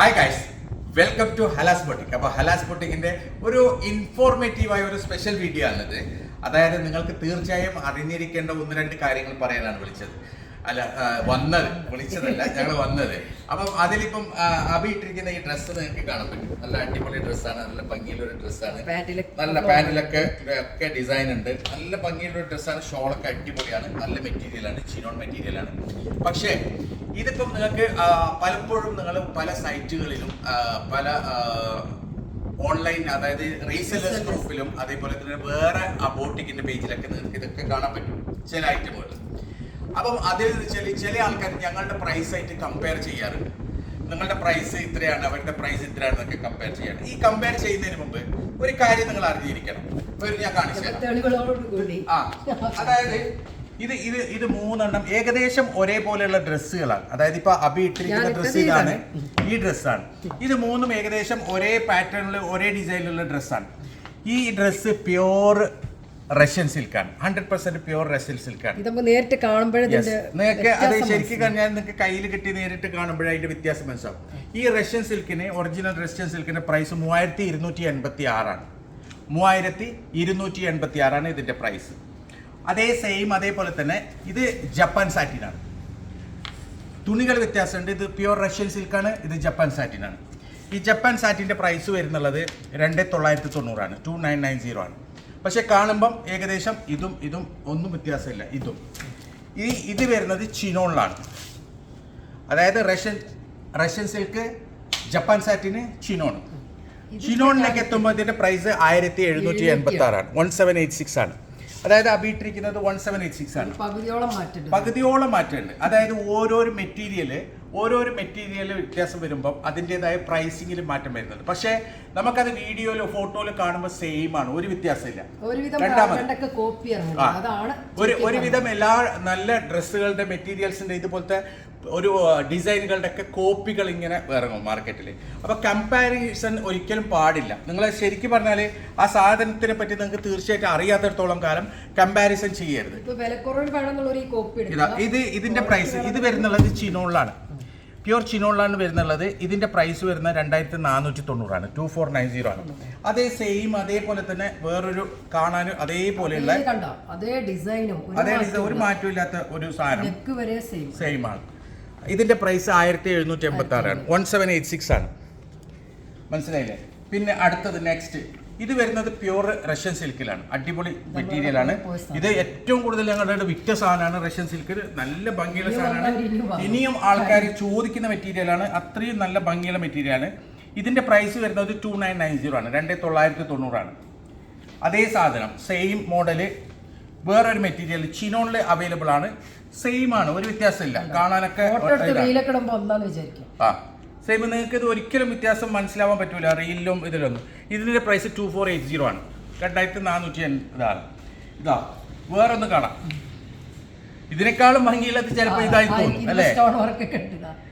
Hi guys welcome to Halas boutique അപ്പോൾ ഹലാസ് ബോട്ടിക്കിന്റെ ഒരു ഇൻഫോർമേറ്റീവായ ഒരു സ്പെഷ്യൽ വീഡിയോ ആണിത്. അതായത് നിങ്ങൾക്ക് തീർച്ചയായും അറിഞ്ഞിരിക്കേണ്ട ഒന്ന് രണ്ട് കാര്യങ്ങൾ പറയാനാണ് വിളിച്ചത്. അല്ല വന്നത്. വിളിച്ചതല്ല ഞങ്ങൾ വന്നത്. അപ്പം അതിലിപ്പം അഭി ഇട്ടിരിക്കുന്ന ഈ ഡ്രസ്സ് നിങ്ങൾക്ക് കാണാൻ പറ്റും. നല്ല അടിപൊളി ഡ്രസ്സാണ് നല്ല ഭംഗിയിലൊരു ഡ്രസ്സാണ് നല്ല പാന്റിലൊക്കെ ഒക്കെ ഡിസൈൻ ഉണ്ട്. നല്ല ഭംഗിയിലൊരു ഡ്രസ്സാണ് ഷോളൊക്കെ അടിപൊളിയാണ്. നല്ല മെറ്റീരിയലാണ് ചിനോൺ മെറ്റീരിയലാണ് പക്ഷേ ഇതിപ്പം നിങ്ങൾക്ക് പലപ്പോഴും നിങ്ങൾ പല സൈറ്റുകളിലും പല ഓൺലൈൻ അതായത് റീസെല്ലേഴ്സ് ഗ്രൂപ്പിലും അതേപോലെ തന്നെ വേറെ ബോട്ടിക്കിന്റെ പേജിലൊക്കെ നിങ്ങൾക്ക് ഇതൊക്കെ കാണാൻ പറ്റും. ചില ഐറ്റമുകൾ അപ്പം അതിൽ ചില ചില ആൾക്കാർ ഞങ്ങളുടെ പ്രൈസ് ആയിട്ട് കമ്പയർ ചെയ്യാറുണ്ട് നിങ്ങളുടെ പ്രൈസ് ഇത്രയാണ് അവരുടെ പ്രൈസ് ഇത്രയാണെന്നൊക്കെ കമ്പയർ ചെയ്യാറ്. ഈ കമ്പയർ ചെയ്യുന്നതിന് മുമ്പ് ഒരു കാര്യം നിങ്ങൾ അറിഞ്ഞിരിക്കണം. ഒരു ഞാൻ കാണിച്ചു ആ അതായത് ഇത് ഇത് ഇത് മൂന്നെണ്ണം ഏകദേശം ഒരേപോലെയുള്ള ഡ്രസ്സുകളാണ്. അതായത് ഇപ്പൊ അബി ഇട്ടിരിക്കുന്ന ഡ്രസ്സ് ഇതാണ്. ഇതാണ്. ഈ ഡ്രസ്സാണ്. ഇത് മൂന്നും ഏകദേശം ഒരേ പാറ്റേണിൽ ഒരേ ഡിസൈനിലുള്ള ഡ്രസ്സാണ്. ഈ ഡ്രസ്സ് പ്യോർ റഷ്യൻ സിൽക്കാണ് ഹൺഡ്രഡ് പെർസെന്റ് പ്യുവർ റഷ്യൻ സിൽക്കാണ് നേരിട്ട് കാണുമ്പോഴതിന്റെ നിങ്ങൾക്ക് അത് ശരിക്കും കഴിഞ്ഞാൽ നിങ്ങൾക്ക് കയ്യിൽ കിട്ടി നേരിട്ട് കാണുമ്പോഴേ അതിന്റെ വ്യത്യാസം മനസ്സിലാവും. ഈ റഷ്യൻ സിൽക്കിന് ഒറിജിനൽ റഷ്യൻ സിൽക്കിന്റെ പ്രൈസ് മൂവായിരത്തി ഇരുന്നൂറ്റി എൺപത്തി ആറാണ് മൂവായിരത്തി ഇരുന്നൂറ്റി എൺപത്തി ആറാണ് ഇതിന്റെ പ്രൈസ് അതേ സെയിം അതേപോലെ തന്നെ ഇത് ജപ്പാൻ സാറ്റിനാണ് തുണികൾ വ്യത്യാസമുണ്ട്. ഇത് പ്യുവർ റഷ്യൻ സിൽക്കാണ് ഇത് ജപ്പാൻ സാറ്റിനാണ് ഈ ജപ്പാൻ സാറ്റിന്റെ പ്രൈസ് വരുന്നുള്ളത് രണ്ട് തൊള്ളായിരത്തി തൊണ്ണൂറാണ് ടു നയൻ നയൻ സീറോ ആണ്. പക്ഷെ കാണുമ്പം ഏകദേശം ഇതും ഇതും ഒന്നും വ്യത്യാസമില്ല. ഇതും. ഈ ഇത് വരുന്നത് ചിനോണിലാണ്. അതായത് Russian Russian silk Japan satin chinon. ചിനോണിലേക്ക് എത്തുമ്പോൾ ഇതിന്റെ പ്രൈസ് ആയിരത്തി എഴുന്നൂറ്റി എൺപത്തി ആറാണ് വൺ സെവൻ എയ്റ്റ് സിക്സ് ആണ്. അതായത് അഭിയിട്ടിരിക്കുന്നത് വൺ സെവൻ എയ്റ്റ് സിക്സ് ആണ്. പകുതിയോളം മാറ്റമുണ്ട്. അതായത് ഓരോരോ മെറ്റീരിയൽ ഓരോരോ മെറ്റീരിയൽ വ്യത്യാസം വരുമ്പം അതിന്റെതായ പ്രൈസിങ്ങിൽ മാറ്റം വരുന്നുണ്ട്. പക്ഷേ നമുക്കത് വീഡിയോയിലോ ഫോട്ടോയിലോ കാണുമ്പോൾ സെയിം ആണ്. ഒരു വ്യത്യാസമില്ല. രണ്ടാമത്. ഒരു ഒരുവിധം എല്ലാ നല്ല ഡ്രസ്സുകളുടെ മെറ്റീരിയൽസിന്റെ ഇതുപോലത്തെ ഒരു ഡിസൈനുകളുടെ ഒക്കെ കോപ്പികൾ ഇങ്ങനെ ഇറങ്ങും മാർക്കറ്റിൽ അപ്പൊ കമ്പാരിസൺ ഒരിക്കലും പാടില്ല. നിങ്ങൾ ശരിക്കും പറഞ്ഞാൽ ആ സാധനത്തിനെ പറ്റി നിങ്ങൾക്ക് തീർച്ചയായിട്ടും അറിയാത്തിടത്തോളം കാലം കമ്പാരിസൺ ചെയ്യരുത്. ഇതാ ഇത് ഇതിന്റെ പ്രൈസ് ഇത് വരുന്നുള്ളത് ചിനോളിലാണ്. പ്യുവർ ചിനോളിലാണ് വരുന്നുള്ളത്. ഇതിന്റെ പ്രൈസ് വരുന്ന രണ്ടായിരത്തി നാനൂറ്റി തൊണ്ണൂറാണ് ടു ഫോർ നയൻ സീറോ ആണ്. അതേ സെയിം അതേപോലെ തന്നെ വേറൊരു കാണാനും അതേപോലെയുള്ള അതേ ഡിസൈനും അതേ ഡിസൈൻ ഒരു മാറ്റമില്ലാത്ത ഒരു സാധനം. സെയിം. ആണ് ഇതിന്റെ പ്രൈസ് ആയിരത്തി എഴുന്നൂറ്റി എൺപത്തി ആറാണ് വൺ സെവൻ എയ്റ്റ് സിക്സ് ആണ്. മനസ്സിലായില്ലേ? പിന്നെ അടുത്തത് നെക്സ്റ്റ് ഇത് വരുന്നത് പ്യൂർ റഷ്യൻ സിൽക്കിലാണ് അടിപൊളി മെറ്റീരിയൽ ആണ്. ഇത് ഏറ്റവും കൂടുതൽ ഞങ്ങളുടെ വിറ്റ സാധനമാണ് റഷ്യൻ സിൽക്കിൽ നല്ല ഭംഗിയുള്ള സാധനമാണ്. ഇനിയും ആൾക്കാർ ചോദിക്കുന്ന മെറ്റീരിയലാണ് അത്രയും നല്ല ഭംഗിയുള്ള മെറ്റീരിയലാണ് ഇതിന്റെ പ്രൈസ് വരുന്നത് ടു നയൻ നയൻ സീറോ ആണ്. രണ്ട് തൊള്ളായിരത്തി തൊണ്ണൂറാണ്. അതേ സാധനം സെയിം മോഡൽ വേറൊരു മെറ്റീരിയൽ ചിനോണിൽ അവൈലബിൾ ആണ്. സെയിം ആണ് ഒരു വ്യത്യാസമില്ല. കാണാനൊക്കെ ആ സെയിം നിങ്ങൾക്ക് ഇത് ഒരിക്കലും വ്യത്യാസം മനസ്സിലാവാൻ പറ്റൂല. റീലിലും ഇതിലൊന്നും. ഇതിന്റെ price two four eight zero ആണ്. രണ്ടായിരത്തി നാനൂറ്റി ഇതാണ്. ഇതാ വേറൊന്ന് കാണാം. ഇതിനേക്കാളും ഭംഗിയില്ലാത്ത ചിലപ്പോൾ ഇതായി തോന്നും അല്ലേ?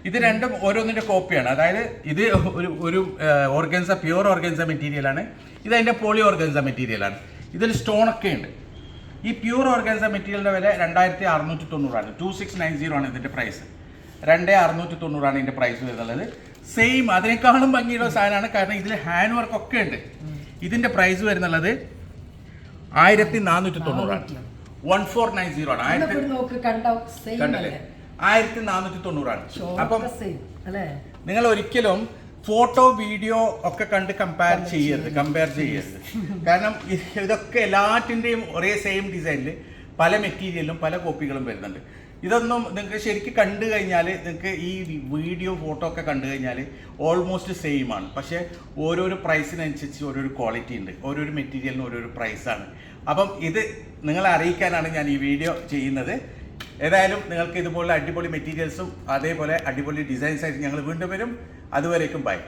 ഇത്. രണ്ടും ഓരോന്നിന്റെ കോപ്പിയാണ് അതായത് ഇത് ഒരു ഒരു ഓർഗൻസ പ്യുവർ ഓർഗൻസ മെറ്റീരിയലാണ് ഇത് അതിന്റെ പോളി ഓർഗൻസ മെറ്റീരിയലാണ് ഇതിൽ സ്റ്റോൺ ഒക്കെ ഉണ്ട്. ഈ പ്യൂർ ഓർഗാനിസ മെറ്റീരിയലിന്റെ വില രണ്ടായിരത്തി അറുന്നൂറ്റി തൊണ്ണൂറാണ്. ടു സിക്സ് നയൻ സീറോ ആണ് ഇതിന്റെ പ്രൈസ് രണ്ട് അറുന്നൂറ്റി തൊണ്ണൂറാണ് ഇതിന്റെ പ്രൈസ് വരുന്നത് സെയിം അതിനേക്കാളും ഭംഗിയുള്ള സാധനമാണ്. കാരണം ഇതിൽ ഹാൻഡ് വർക്ക് ഒക്കെ ഉണ്ട്. ഇതിന്റെ പ്രൈസ് വരുന്നുള്ളത് ആയിരത്തി നാനൂറ്റി തൊണ്ണൂറാണ്. വൺ ഫോർ നയൻ സീറോ ആണ്. ആയിരത്തി നാനൂറ്റി തൊണ്ണൂറാണ്. അപ്പം നിങ്ങൾ ഒരിക്കലും ഫോട്ടോ വീഡിയോ ഒക്കെ കണ്ട് കമ്പയർ ചെയ്യരുത് കമ്പയർ ചെയ്യരുത്. കാരണം ഇതൊക്കെ എല്ലാറ്റിന്റെയും ഒരേ സെയിം ഡിസൈനിൽ പല മെറ്റീരിയലും പല കോപ്പികളും വരുന്നുണ്ട്. ഇതൊന്നും നിങ്ങൾക്ക് ശരിക്കും കണ്ടു കഴിഞ്ഞാൽ നിങ്ങൾക്ക് ഈ വീഡിയോ ഫോട്ടോ ഒക്കെ കണ്ടു കഴിഞ്ഞാൽ ഓൾമോസ്റ്റ് സെയിം ആണ്. പക്ഷേ ഓരോരോ പ്രൈസിനനുസരിച്ച് ഓരോരോ ക്വാളിറ്റി ഉണ്ട്. ഓരോരോ മെറ്റീരിയലിന് ഓരോരോ പ്രൈസാണ് അപ്പം ഇത് നിങ്ങളെ അറിയിക്കാനാണ് ഞാൻ ഈ വീഡിയോ ചെയ്യുന്നത്. ഏതായാലും നിങ്ങൾക്ക് ഇതുപോലുള്ള അടിപൊളി മെറ്റീരിയൽസും അതേപോലെ അടിപൊളി ഡിസൈൻസ് ആയിട്ട് ഞങ്ങൾ വീണ്ടും വരും. அதுவரைக்கும் பாய்